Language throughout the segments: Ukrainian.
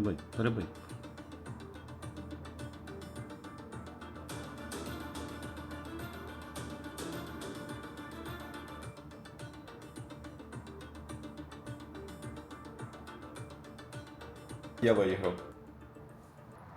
Перебий, перебий. Я виїхав.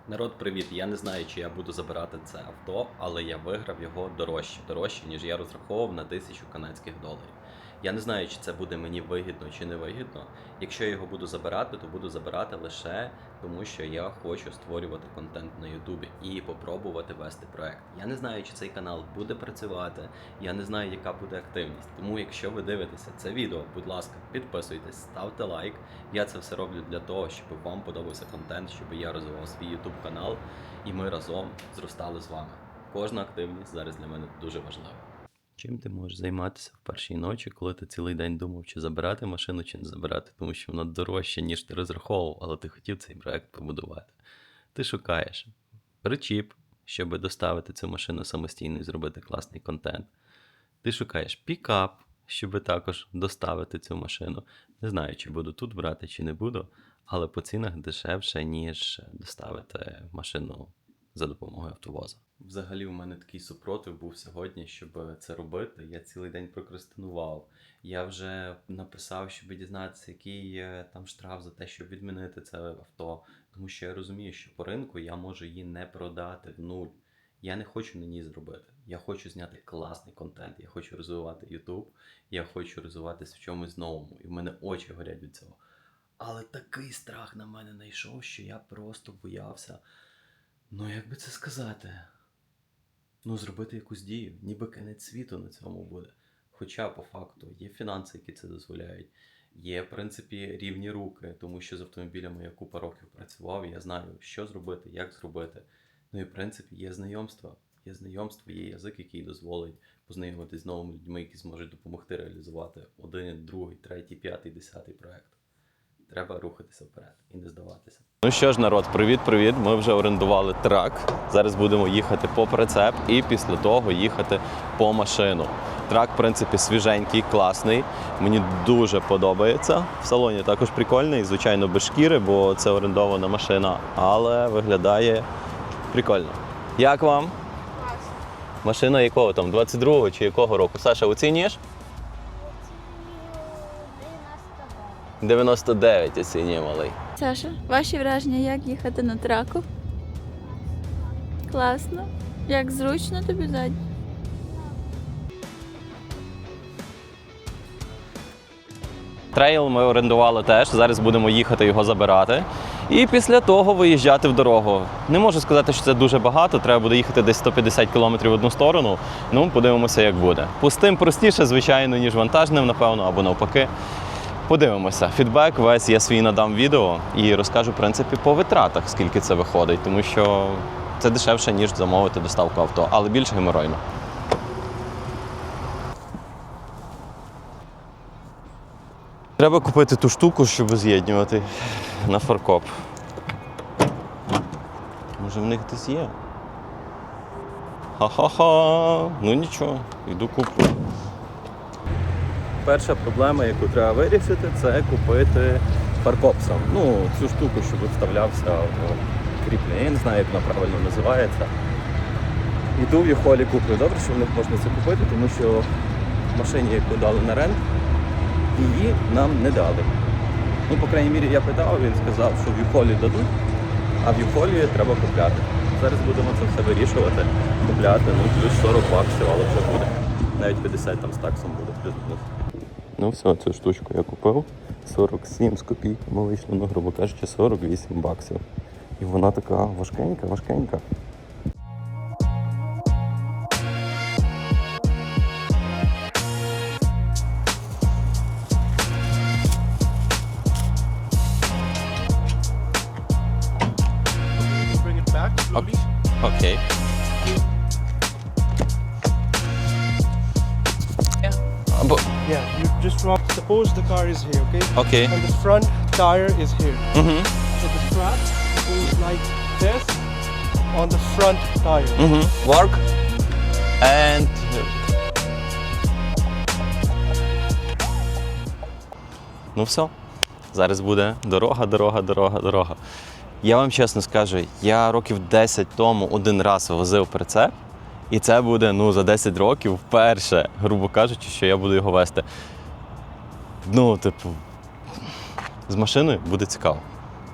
Народ, привіт! Я не знаю, чи я буду забирати це авто, але я виграв його дорожче, дорожче, ніж я розраховував на тисячу канадських доларів. Я не знаю, чи це буде мені вигідно чи не вигідно. Якщо я його буду забирати, то буду забирати лише тому, що я хочу створювати контент на Ютубі і попробувати вести проект. Я не знаю, чи цей канал буде працювати, я не знаю, яка буде активність. Тому, якщо ви дивитеся це відео, будь ласка, підписуйтесь, ставте лайк. Я це все роблю для того, щоб вам подобався контент, щоб я розвивав свій YouTube канал і ми разом зростали з вами. Кожна активність зараз для мене дуже важлива. Чим ти можеш займатися в першій ночі, коли ти цілий день думав, чи забирати машину, чи не забирати, тому що вона дорожча, ніж ти розраховував, але ти хотів цей проект побудувати. Ти шукаєш причіп, щоб доставити цю машину самостійно і зробити класний контент. Ти шукаєш пікап, щоб також доставити цю машину. Не знаю, чи буду тут брати, чи не буду, але по цінах дешевше, ніж доставити машину за допомогою автовоза. Взагалі, у мене такий супротив був сьогодні, щоб це робити. Я цілий день прокрастинував. Я вже написав, щоб дізнатися, який там штраф за те, щоб відмінити це авто. Тому що я розумію, що по ринку я можу її не продати в нуль. Я не хочу на ній зробити. Я хочу зняти класний контент. Я хочу розвивати YouTube, я хочу розвиватися в чомусь новому. І в мене очі горять від цього. Але такий страх на мене найшов, що я просто боявся. Ну, як би це сказати? Ну, зробити якусь дію, ніби кінець світу на цьому буде. Хоча, по факту, є фінанси, які це дозволяють, є, в принципі, рівні руки, тому що з автомобілями я купа років працював, я знаю, що зробити, як зробити. Ну і в принципі є знайомство. Є знайомство, є язик, який дозволить познайомитись з новими людьми, які зможуть допомогти реалізувати один, другий, третій, п'ятий, десятий проект. Треба рухатися вперед і не здаватися. Ну що ж, народ, привіт-привіт. Ми вже орендували трак. Зараз будемо їхати по прицеп і після того їхати по машину. Трак, в принципі, свіженький, класний. Мені дуже подобається. В салоні також прикольний, звичайно, без шкіри, бо це орендована машина, але виглядає прикольно. Як вам? Машина якого там? 22-го чи якого року? Саша, оцінюєш? 99 оцінює малий. Саша, ваші враження, як їхати на траку? Класно. Як зручно тобі ззаді? Трейл ми орендували теж. Зараз будемо їхати його забирати. І після того виїжджати в дорогу. Не можу сказати, що це дуже багато. Треба буде їхати десь 150 км в одну сторону. Ну, подивимося, як буде. Пустим простіше, звичайно, ніж вантажним, напевно, або навпаки. Подивимося. Фідбек весь я свій надам відео і розкажу, в принципі, по витратах, скільки це виходить, тому що це дешевше, ніж замовити доставку авто, але більш геморойно. Треба купити ту штуку, щоб з'єднувати на фаркоп. Може в них десь є? Ха-ха-ха! Ну нічого, йду куплю. Перша проблема, яку треба вирішити, це купити фаркопсам. Ну, цю штуку, щоб вставлявся в кріплення. Я не знаю, як вона правильно називається. Іду в Юхолі куплю. Добре, що в них можна це купити, тому що в машині, яку дали на рент, її нам не дали. Ну, по крайній мірі, я питав, він сказав, що в Юхолі дадуть, а в Юхолі треба купляти. Зараз будемо це все вирішувати, купляти, ну плюс 40 баксів, але вже буде. Навіть 50 там з таксом буде, плюс-плюс. Ну все, цю штучку я купив. 47 з копійками вийшло, ну, грубо кажучи, 48 баксів. І вона така важкенька, важкенька. Okay? And the front tire is here. Угу. So the strap goes like this on the front tire. Угу. Work. And. Ну все. Зараз буде дорога, дорога, дорога, дорога. Я вам чесно скажу, я років 10 тому один раз возив прицеп, і це буде ну, за 10 років вперше, грубо кажучи, що я буду його вести. Ну, типу, з машиною буде цікаво.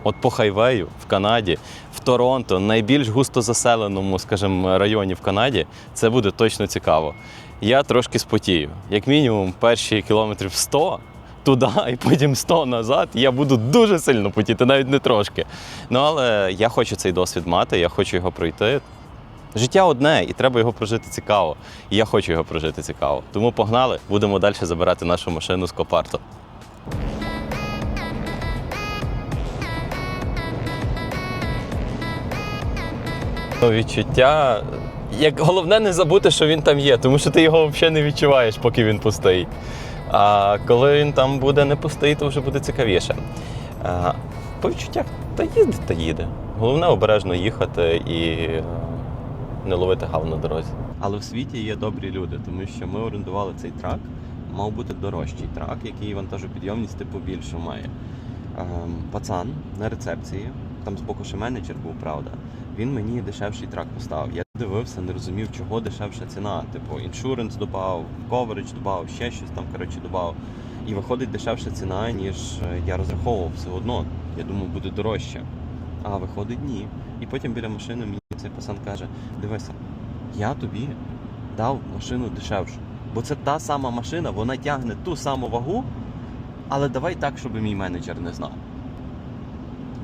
От по хайвею в Канаді, в Торонто, найбільш густо заселеному, скажімо, районі в Канаді, це буде точно цікаво. Я трошки спотію. Як мінімум, перші кілометрів 100 туди і потім 100 назад, я буду дуже сильно потіти, навіть не трошки. Ну але я хочу цей досвід мати, я хочу його пройти. Життя одне, і треба його прожити цікаво. І я хочу його прожити цікаво. Тому погнали, будемо далі забирати нашу машину з Копарто. Відчуття. Як головне не забути, що він там є, тому що ти його взагалі не відчуваєш, поки він пустий. А коли він там буде не пустий, то вже буде цікавіше. А, по відчуттях, та їде, та їде. Головне обережно їхати і е, не ловити гав на дорозі. Але в світі є добрі люди, тому що ми орендували цей трак. Мав бути дорожчий трак, який вантажопідйомність типу більшу має. Ем, пацан на рецепції, там збоку ще менеджер був, правда. Він мені дешевший трак поставив. Я дивився, не розумів, чого дешевша ціна. Типу, іншуренс додав, коверидж додав, ще щось там, коротше, додав. І виходить дешевша ціна, ніж е, я розраховував все одно. Я думав, буде дорожче. А виходить ні. І потім біля машини мені цей пацан каже: дивися, я тобі дав машину дешевшу. Бо це та сама машина, вона тягне ту саму вагу, але давай так, щоб мій менеджер не знав.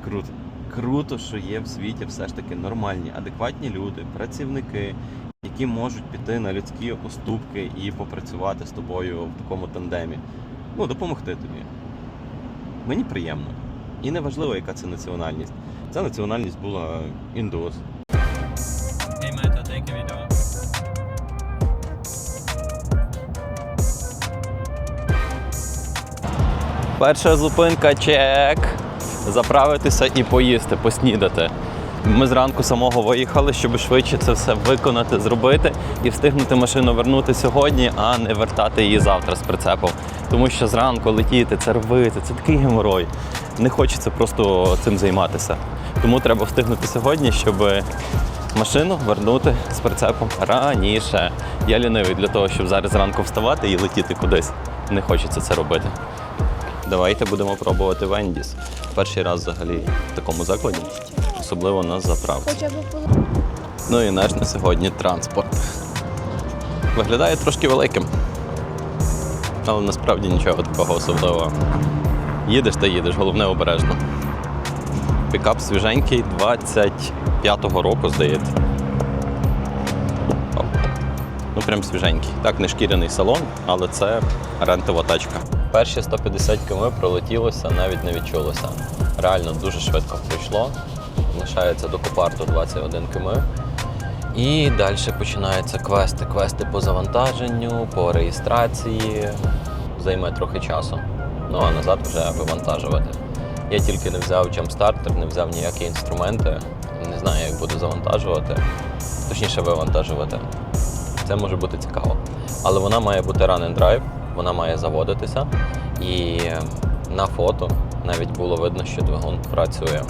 Круто. Круто, що є в світі все ж таки нормальні, адекватні люди, працівники, які можуть піти на людські уступки і попрацювати з тобою в такому тандемі. Ну, допомогти тобі. Мені приємно. І не важливо, яка це національність. Ця національність була індус. Перша зупинка чек. Заправитися і поїсти, поснідати. Ми зранку самого виїхали, щоб швидше це все виконати, зробити і встигнути машину вернути сьогодні, а не вертати її завтра з прицепом. Тому що зранку летіти, це робити, це такий геморой. Не хочеться просто цим займатися. Тому треба встигнути сьогодні, щоб машину вернути з прицепом раніше. Я лінивий для того, щоб зараз зранку вставати і летіти кудись. Не хочеться це робити. Давайте будемо пробувати Вендіс. Перший раз взагалі в такому закладі, особливо на заправці. Хоча б було. Ну і наш на сьогодні транспорт. Виглядає трошки великим. Але насправді нічого такого особливого. Їдеш та їдеш, головне обережно. Пікап свіженький 25-го року, здається. Ну, прям свіженький. Так, не шкіряний салон, але це рентова тачка. Перші 150 км пролетілося, навіть не відчулося. Реально дуже швидко пройшло. Лишається до Копарту 21 км. І далі починаються квести. Квести по завантаженню, по реєстрації. Займе трохи часу. Ну а назад вже вивантажувати. Я тільки не взяв джамстартер, не взяв ніякі інструменти. Не знаю, як буду завантажувати. Точніше, вивантажувати. Це може бути цікаво. Але вона має бути run and drive, вона має заводитися. І на фото навіть було видно, що двигун працює.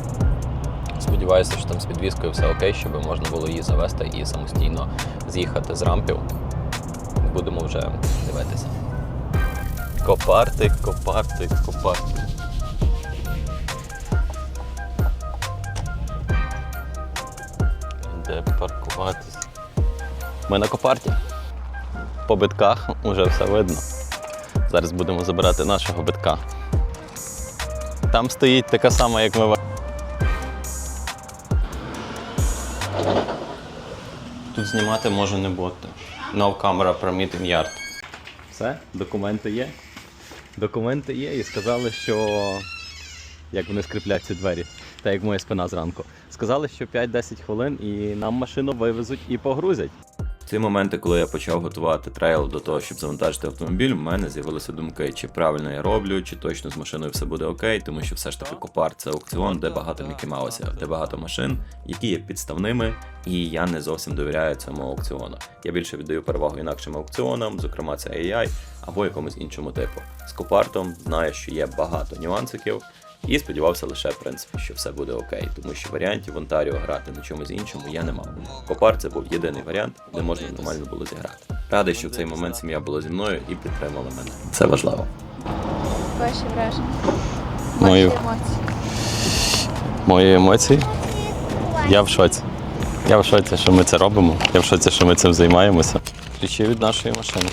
Сподіваюся, що там з підвіскою все окей, щоб можна було її завести і самостійно з'їхати з рампів. Будемо вже дивитися. Копарти, копарти, копарти. Де паркуватись? Ми на копарті. По битках вже все видно. Зараз будемо забирати нашого битка. Там стоїть така сама, як ми. Тут знімати може не бути. No camera permit in yard. Все, документи є. Документи є і сказали, що. Як вони скріплять ці двері, та як моя спина зранку. Сказали, що 5-10 хвилин і нам машину вивезуть і погрузять. Ці моменти, коли я почав готувати трейл до того, щоб завантажити автомобіль, в мене з'явилися думки, чи правильно я роблю, чи точно з машиною все буде окей, тому що все ж таки Копар це аукціон, де багато Мікі Маусів, де багато машин, які є підставними, і я не зовсім довіряю цьому аукціону. Я більше віддаю перевагу інакшим аукціонам, зокрема це AI або якомусь іншому типу. З Копартом знаю, що є багато нюансиків. І сподівався лише, в принципі, що все буде окей, тому що варіантів в Онтаріо грати на чомусь іншому я не мав. Копар це був єдиний варіант, де можна нормально було зіграти. Радий, що в цей момент сім'я була зі мною і підтримала мене. Це важливо. Ваші враження? Мої- емоції. Мої емоції. Я в шоці. Я в шоці, що ми це робимо. Я в шоці, що ми цим займаємося. Ключі від нашої машини.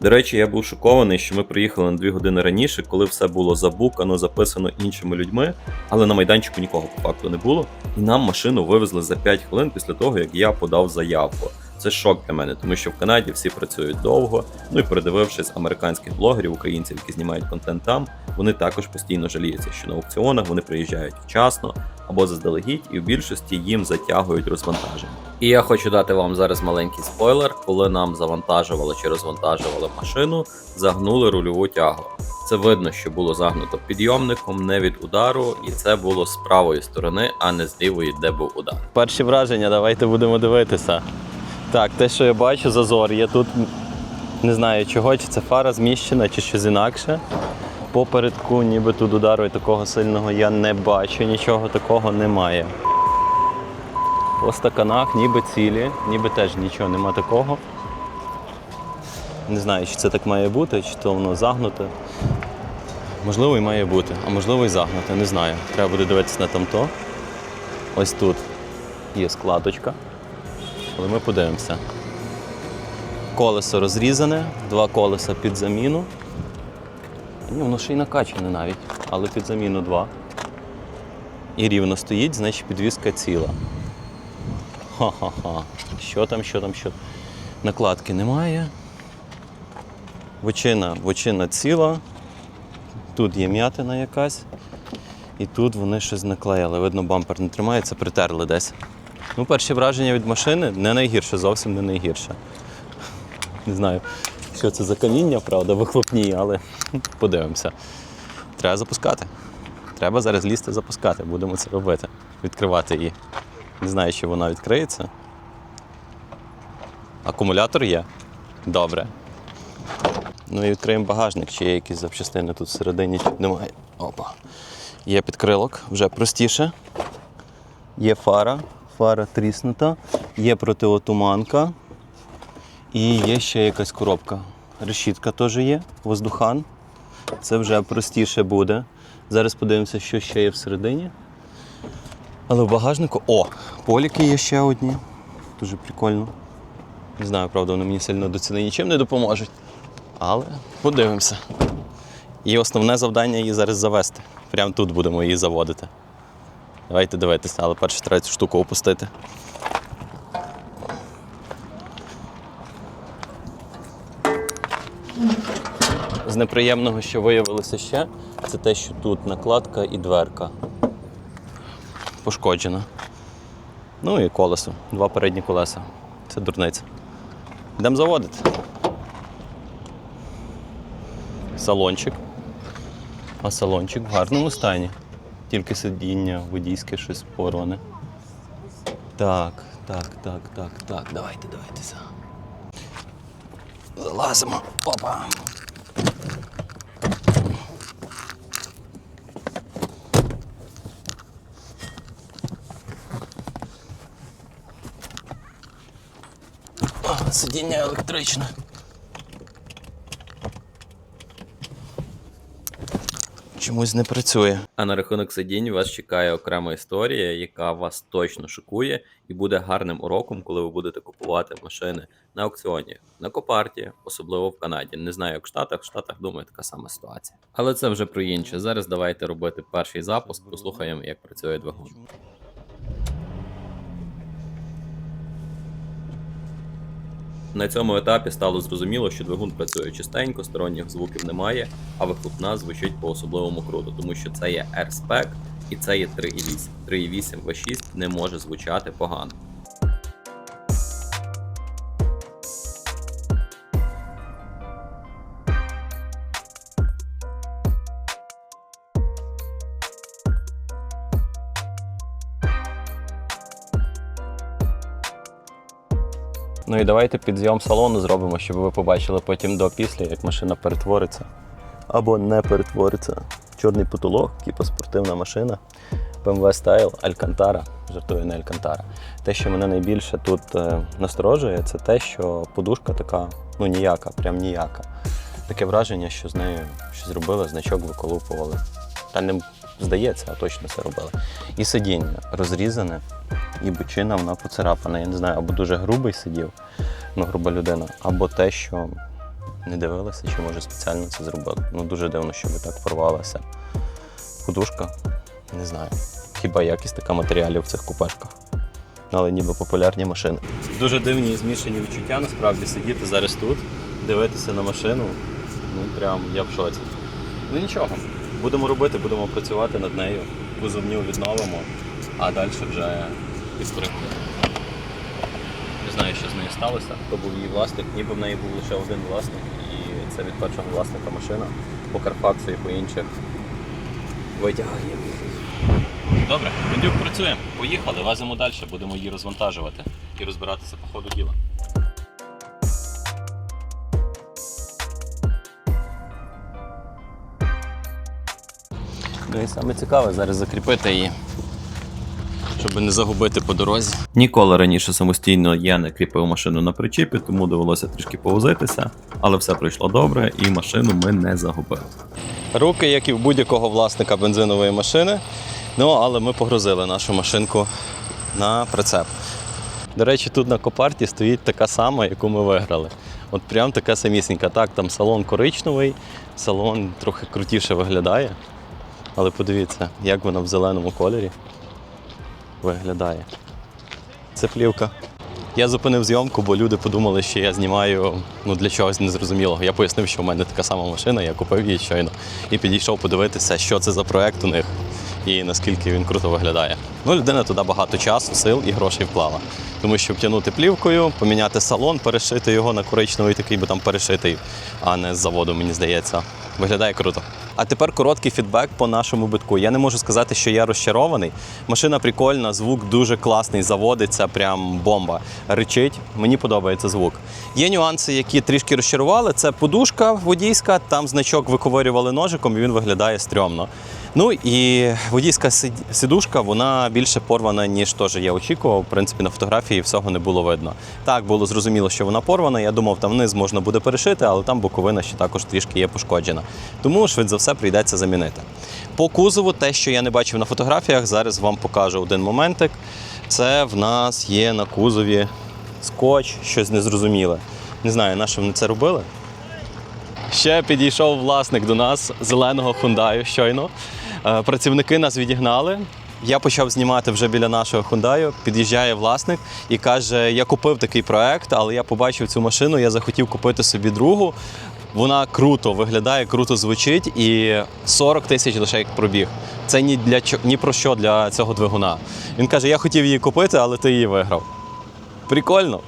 До речі, я був шокований, що ми приїхали на дві години раніше, коли все було забукано, записано іншими людьми, але на майданчику нікого по факту не було. І нам машину вивезли за 5 хвилин після того, як я подав заявку. Це шок для мене, тому що в Канаді всі працюють довго. Ну і передивившись американських блогерів, українців, які знімають контент там, вони також постійно жаліються, що на аукціонах вони приїжджають вчасно або заздалегідь, і в більшості їм затягують розвантаження. І я хочу дати вам зараз маленький спойлер, коли нам завантажували чи розвантажували машину, загнули рульову тягу. Це видно, що було загнуто підйомником не від удару, і це було з правої сторони, а не з лівої, де був удар. Перші враження, давайте будемо дивитися. Так, те, що я бачу, зазор є тут. Не знаю чого, чи це фара зміщена, чи щось інакше. Попередку, ніби тут удару і такого сильного я не бачу, нічого такого немає. По стаканах ніби цілі, ніби теж нічого нема такого. Не знаю, чи це так має бути, чи то воно загнуте. Можливо, і має бути, а можливо і загнуте, не знаю. Треба буде дивитися на тамто. Ось тут є складочка. Але ми подивимося. Колесо розрізане, два колеса під заміну. Ні, воно ще й накачане навіть, але під заміну два. І рівно стоїть, значить підвіска ціла. Ха-ха-ха. Що там, що там, що. Накладки немає. Вочина, вочина ціла. Тут є м'ятина якась. І тут вони щось наклеїли. Видно, бампер не тримається, притерли десь. Ну, перші враження від машини не найгірше, зовсім не найгірше. Не знаю, що це за каміння, правда, вихлопні, але подивимося. Треба запускати. Треба зараз лізти запускати, будемо це робити. Відкривати її. Не знаю, чи вона відкриється. Акумулятор є. Добре. Ну і відкриємо багажник, чи є якісь запчастини тут всередині, немає. Опа. Є підкрилок, вже простіше. Є фара, фара тріснута, є протиотуманка і є ще якась коробка. Решітка теж є, воздухан. Це вже простіше буде. Зараз подивимося, що ще є всередині. Але в багажнику. О! Поліки є ще одні. Дуже прикольно. Не знаю, правда, вони мені сильно до ціни нічим не допоможуть. Але подивимося. І основне завдання її зараз завести. Прямо тут будемо її заводити. Давайте дивитися, але перше треба цю штуку опустити. З неприємного, що виявилося ще, це те, що тут накладка і дверка пошкоджена. Ну і колесо, два передні колеса. Це дурниця. Йдемо заводити. Салончик. А салончик в гарному стані. Тільки сидіння водійське щось порване. Так, так, так, так, так. Давайте, давайте. Залазимо. Опа. О, Сидіння електричне. Чомусь не працює. А на рахунок сидінь вас чекає окрема історія, яка вас точно шокує і буде гарним уроком, коли ви будете купувати машини на аукціоні на Копарті, особливо в Канаді. Не знаю, як в Штатах, в Штатах думаю, така сама ситуація. Але це вже про інше. Зараз давайте робити перший запуск, послухаємо, як працює двигун. На цьому етапі стало зрозуміло, що двигун працює чистенько, сторонніх звуків немає, а вихлопна звучить по-особливому круто, тому що це є R-Spec і це є 3.8. 3.8 V6 не може звучати погано. Ну і давайте підйом салону зробимо, щоб ви побачили потім до після, як машина перетвориться. Або не перетвориться. Чорний потолок, типу спортивна машина. BMW Style Alcantara. Жартую, не Alcantara. Те, що мене найбільше тут е, насторожує, це те, що подушка така, ну ніяка, прям ніяка. Таке враження, що з нею щось зробили, значок виколупували. Та не здається, а точно це робили. І сидіння розрізане, і бочина вона поцарапана. Я не знаю, або дуже грубий сидів, ну груба людина, або те, що не дивилися, чи може спеціально це зробили. Ну дуже дивно, щоб так порвалася. Подушка, не знаю. Хіба якість така матеріалів в цих купешках. Але ніби популярні машини. Дуже дивні і змішані відчуття насправді сидіти зараз тут, дивитися на машину. Ну прям я в шоці. Ну нічого, будемо робити, будемо працювати над нею. Кузовню відновимо, а далі вже підкоригуємо. Не знаю, що з нею сталося, хто був її власник, ніби в неї був лише один власник, і це від першого власника машина по Карфаксу і по інших витягає. Добре, Бендюк працюємо. Поїхали, веземо далі, будемо її розвантажувати і розбиратися по ходу діла. Ну і саме цікаве зараз закріпити її, щоб не загубити по дорозі. Ніколи раніше самостійно я не кріпив машину на причіпі, тому довелося трішки повозитися, але все пройшло добре і машину ми не загубили. Руки, як і в будь-якого власника бензинової машини. Ну, але ми погрузили нашу машинку на прицеп. До речі, тут на копарті стоїть така сама, яку ми виграли. От прям така самісінька. Так, там салон коричневий, салон трохи крутіше виглядає. Але подивіться, як вона в зеленому кольорі виглядає. Це плівка. Я зупинив зйомку, бо люди подумали, що я знімаю ну, для чогось незрозумілого. Я пояснив, що в мене така сама машина, я купив її щойно і підійшов подивитися, що це за проект у них і наскільки він круто виглядає. Ну, людина туди багато часу, сил і грошей вклала. Тому що втягнути плівкою, поміняти салон, перешити його на коричневий такий, бо там перешитий, а не з заводу, мені здається. Виглядає круто. А тепер короткий фідбек по нашому битку. Я не можу сказати, що я розчарований. Машина прикольна, звук дуже класний, заводиться, прям бомба. Ричить, мені подобається звук. Є нюанси, які трішки розчарували. Це подушка водійська, там значок виковирювали ножиком, і він виглядає стрьомно. Ну і водійська сидушка, вона більше порвана, ніж теж я очікував. В принципі, на фотографії всього не було видно. Так, було зрозуміло, що вона порвана. Я думав, там вниз можна буде перешити, але там боковина ще також трішки є пошкоджена. Тому швидше за все прийдеться замінити. По кузову, те, що я не бачив на фотографіях, зараз вам покажу один моментик. Це в нас є на кузові скотч, щось незрозуміле. Не знаю, на що вони це робили. Ще підійшов власник до нас зеленого Хундаю щойно. Е, Працівники нас відігнали. Я почав знімати вже біля нашого Хундаю. Під'їжджає власник і каже: Я купив такий проект, але я побачив цю машину, я захотів купити собі другу. Вона круто виглядає, круто звучить, і 40 тисяч лише як пробіг. Це ні для ні про що для цього двигуна. Він каже: Я хотів її купити, але ти її виграв. Прикольно,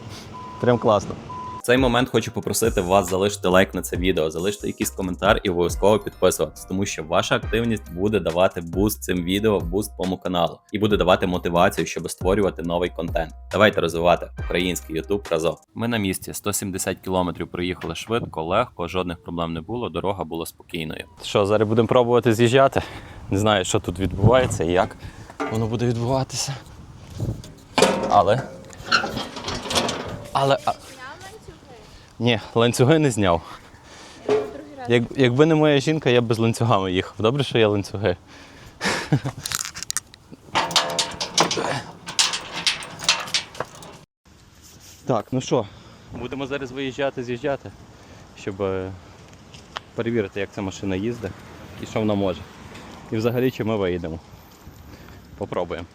прям класно. Цей момент хочу попросити вас залишити лайк на це відео, залишити якийсь коментар і обов'язково підписуватися, тому що ваша активність буде давати буст цим відео, буст по каналу і буде давати мотивацію, щоб створювати новий контент. Давайте розвивати український YouTube разом. Ми на місці 170 кілометрів проїхали швидко, легко, жодних проблем не було. Дорога була спокійною. Що зараз будемо пробувати з'їжджати? Не знаю, що тут відбувається і як воно буде відбуватися. Але. Але. Ні, ланцюги не зняв. Як, якби не моя жінка, я б без ланцюгами їхав. Добре, що є ланцюги. Так, ну що, будемо зараз виїжджати, з'їжджати, щоб е, перевірити, як ця машина їздить і що вона може. І взагалі чи ми виїдемо. Попробуємо.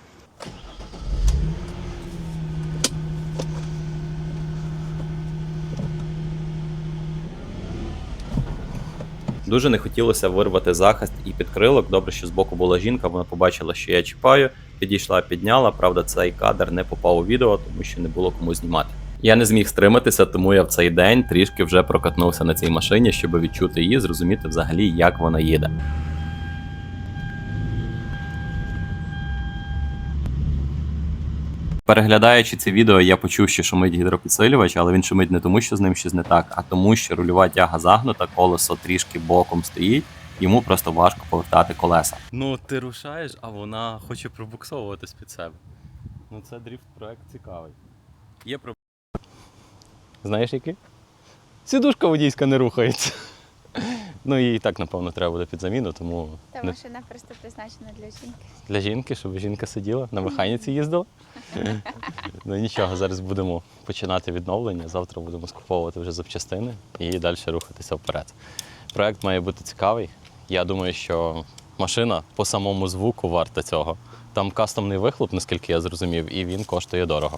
Дуже не хотілося вирвати захист і підкрилок. Добре, що збоку була жінка, вона побачила, що я чіпаю, підійшла, підняла. Правда, цей кадр не попав у відео, тому що не було кому знімати. Я не зміг стриматися, тому я в цей день трішки вже прокатнувся на цій машині, щоб відчути її, зрозуміти взагалі, як вона їде. Переглядаючи це відео, я почув, що шумить гідропідсилювач, але він шумить не тому, що з ним щось не так, а тому, що рульова тяга загнута, колесо трішки боком стоїть, йому просто важко повертати колеса. Ну, ти рушаєш, а вона хоче пробуксовуватись під себе. Ну, це дріфт проект цікавий. Є про. Знаєш який? Сідушка водійська не рухається. Ну, і так, напевно, треба буде під заміну, тому Та не машина просто призначена для жінки. для жінки, щоб жінка сиділа, на механіці їздила. ну нічого, зараз будемо починати відновлення. Завтра будемо скуповувати вже запчастини і далі рухатися вперед. Проект має бути цікавий. Я думаю, що машина по самому звуку варта цього. Там кастомний вихлоп, наскільки я зрозумів, і він коштує дорого.